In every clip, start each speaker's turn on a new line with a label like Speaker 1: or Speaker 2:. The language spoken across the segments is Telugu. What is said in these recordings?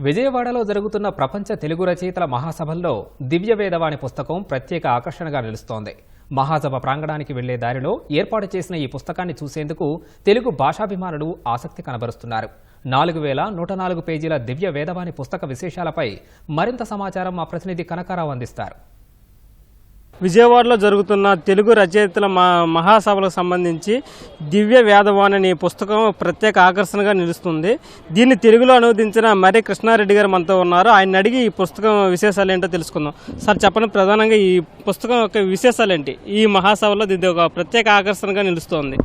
Speaker 1: విజయవాడలో జరుగుతున్న ప్రపంచ తెలుగు రచయితల మహాసభల్లో దివ్య వేదవాణి పుస్తకం ప్రత్యేక ఆకర్షణగా నిలుస్తోంది. మహాసభ ప్రాంగణానికి వెళ్ళే దారిలో ఏర్పాటు చేసిన ఈ పుస్తకాన్ని చూసేందుకు తెలుగు భాషాభిమానులు ఆసక్తి కనబరుస్తున్నారు. నాలుగు వేల నూట నాలుగు పేజీల దివ్య వేదవాణి పుస్తక విశేషాలపై మరింత సమాచారం మా ప్రతినిధి కనకారావు అందిస్తారు.
Speaker 2: విజయవాడలో జరుగుతున్న తెలుగు రచయితల మా మహాసభలకు సంబంధించి దివ్య వేదవాణి అనే పుస్తకం ప్రత్యేక ఆకర్షణగా నిలుస్తుంది. దీన్ని తెలుగులో అనువదించిన మరి కృష్ణారెడ్డి గారు మనతో ఉన్నారు. ఆయన అడిగి ఈ పుస్తకం విశేషాలు ఏంటో తెలుసుకుందాం. సార్ చెప్పండి ప్రధానంగా ఈ పుస్తకం యొక్క విశేషాలు ఏంటి? ఈ మహాసభలో ఇది ఒక ప్రత్యేక ఆకర్షణగా నిలుస్తోంది.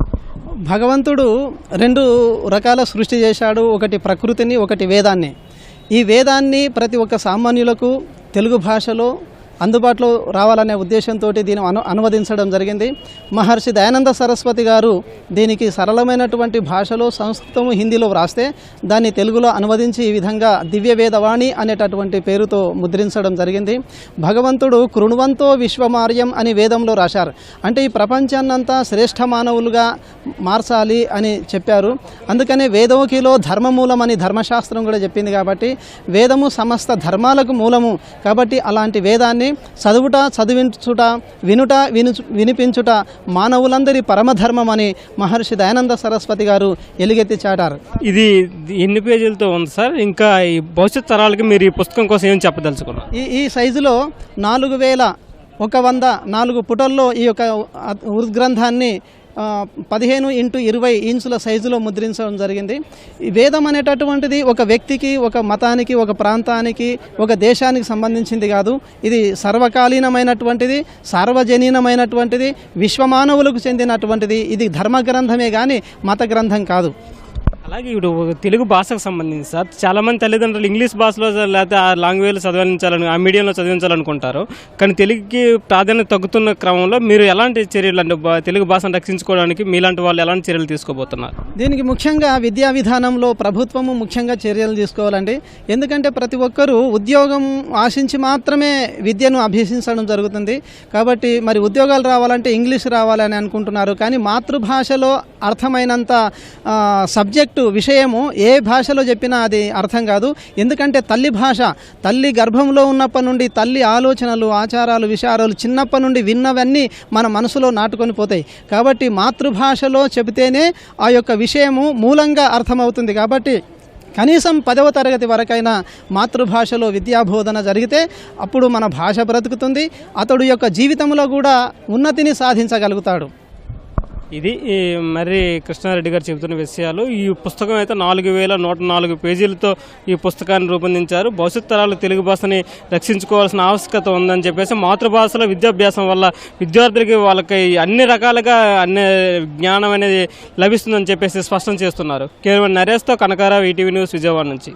Speaker 3: భగవంతుడు రెండు రకాల సృష్టి చేశాడు. ఒకటి ప్రకృతిని ఒకటి వేదాన్ని. ఈ వేదాన్ని ప్రతి ఒక్క సామాన్యులకు తెలుగు భాషలో అందుబాటులో రావాలనే ఉద్దేశంతో దీన్ని అను అనువదించడం జరిగింది. మహర్షి దయానంద సరస్వతి గారు దీనికి సరళమైనటువంటి భాషలో సంస్కృతము హిందీలో వ్రాస్తే దాన్ని తెలుగులో అనువదించి ఈ విధంగా దివ్య వేదవాణి అనేటటువంటి పేరుతో ముద్రించడం జరిగింది. భగవంతుడు కృణువంతో విశ్వమార్యం అని వేదంలో రాశారు. అంటే ఈ ప్రపంచాన్నంతా శ్రేష్ఠ మానవులుగా మార్చాలి అని చెప్పారు. అందుకనే వేదోకిలో ధర్మమూలం అని ధర్మశాస్త్రం కూడా చెప్పింది కాబట్టి వేదము సమస్త ధర్మాలకు మూలము కాబట్టి అలాంటి వేదాన్ని చదువుట చదివించుట వినుట విను వినిపించుట మానవులందరి పరమధర్మం అని మహర్షి దయానంద సరస్వతి గారు ఎలుగెత్తి చాటారు.
Speaker 2: ఇది ఎన్ని పేజీలతో ఉంది సార్? ఇంకా ఈ భవిష్యత్ తరాలకి మీరు ఈ పుస్తకం కోసం ఏం చెప్పదలుచుకున్నారు?
Speaker 3: ఈ ఈ సైజులో నాలుగు వేల ఒక వంద నాలుగు పుటల్లో ఈ యొక్క ఉద్గ్రంథాన్ని పదిహేను ఇంటూ ఇరవై ఇంచుల సైజులో ముద్రించడం జరిగింది. వేదం అనేటటువంటిది ఒక వ్యక్తికి ఒక మతానికి ఒక ప్రాంతానికి ఒక దేశానికి సంబంధించింది కాదు. ఇది సర్వకాలీనమైనటువంటిది సార్వజనీనమైనటువంటిది విశ్వమానవులకు చెందినటువంటిది. ఇది ధర్మ గ్రంథమే కానీ మత గ్రంథం కాదు.
Speaker 2: అలాగే ఇప్పుడు తెలుగు భాషకు సంబంధించి సార్ చాలా మంది తల్లిదండ్రులు ఇంగ్లీష్ భాషలో లేకపోతే ఆ లాంగ్వేజ్లో చదివించాలని ఆ మీడియంలో చదివించాలనుకుంటారు. కానీ తెలుగుకి ప్రాధాన్యత తగ్గుతున్న క్రమంలో మీరు ఎలాంటి చర్యలు అంటే తెలుగు భాషను రక్షించుకోవడానికి మీలాంటి వాళ్ళు ఎలాంటి చర్యలు తీసుకోబోతున్నారు?
Speaker 3: దీనికి ముఖ్యంగా విద్యా విధానంలో ప్రభుత్వము ముఖ్యంగా చర్యలు తీసుకోవాలండి. ఎందుకంటే ప్రతి ఒక్కరూ ఉద్యోగం ఆశించి మాత్రమే విద్యను అభ్యసించడం జరుగుతుంది. కాబట్టి మరి ఉద్యోగాలు రావాలంటే ఇంగ్లీష్ రావాలని అనుకుంటున్నారు. కానీ మాతృభాషలో అర్థమైనంత సబ్జెక్ట్ సబ్జెక్టు విషయము ఏ భాషలో చెప్పినా అది అర్థం కాదు. ఎందుకంటే తల్లి భాష తల్లి గర్భంలో ఉన్నప్పటి నుండి తల్లి ఆలోచనలు ఆచారాలు విచారాలు చిన్నప్పటి నుండి విన్నవన్నీ మన మనసులో నాటుకొని పోతాయి. కాబట్టి మాతృభాషలో చెబితేనే ఆ యొక్క విషయము మూలంగా అర్థమవుతుంది. కాబట్టి కనీసం పదవ తరగతి వరకైనా మాతృభాషలో విద్యాబోధన జరిగితే అప్పుడు మన భాష బ్రతుకుతుంది. అతడు యొక్క జీవితంలో కూడా ఉన్నతిని సాధించగలుగుతాడు.
Speaker 2: ఇది మరి కృష్ణారెడ్డి గారు చెబుతున్న విషయాలు. ఈ పుస్తకం అయితే నాలుగు వేల నూట నాలుగు పేజీలతో ఈ పుస్తకాన్ని రూపొందించారు. భవిష్యత్ తరాలు తెలుగు భాషని రక్షించుకోవాల్సిన ఆవశ్యకత ఉందని చెప్పేసి మాతృభాషలో విద్యాభ్యాసం వల్ల విద్యార్థులకి వాళ్ళకి అన్ని రకాలుగా అన్ని జ్ఞానం అనేది లభిస్తుందని చెప్పేసి స్పష్టం చేస్తున్నారు. కేవలం నరేష్తో కనకారావు ఈటీవీ న్యూస్ విజయవాడ నుంచి.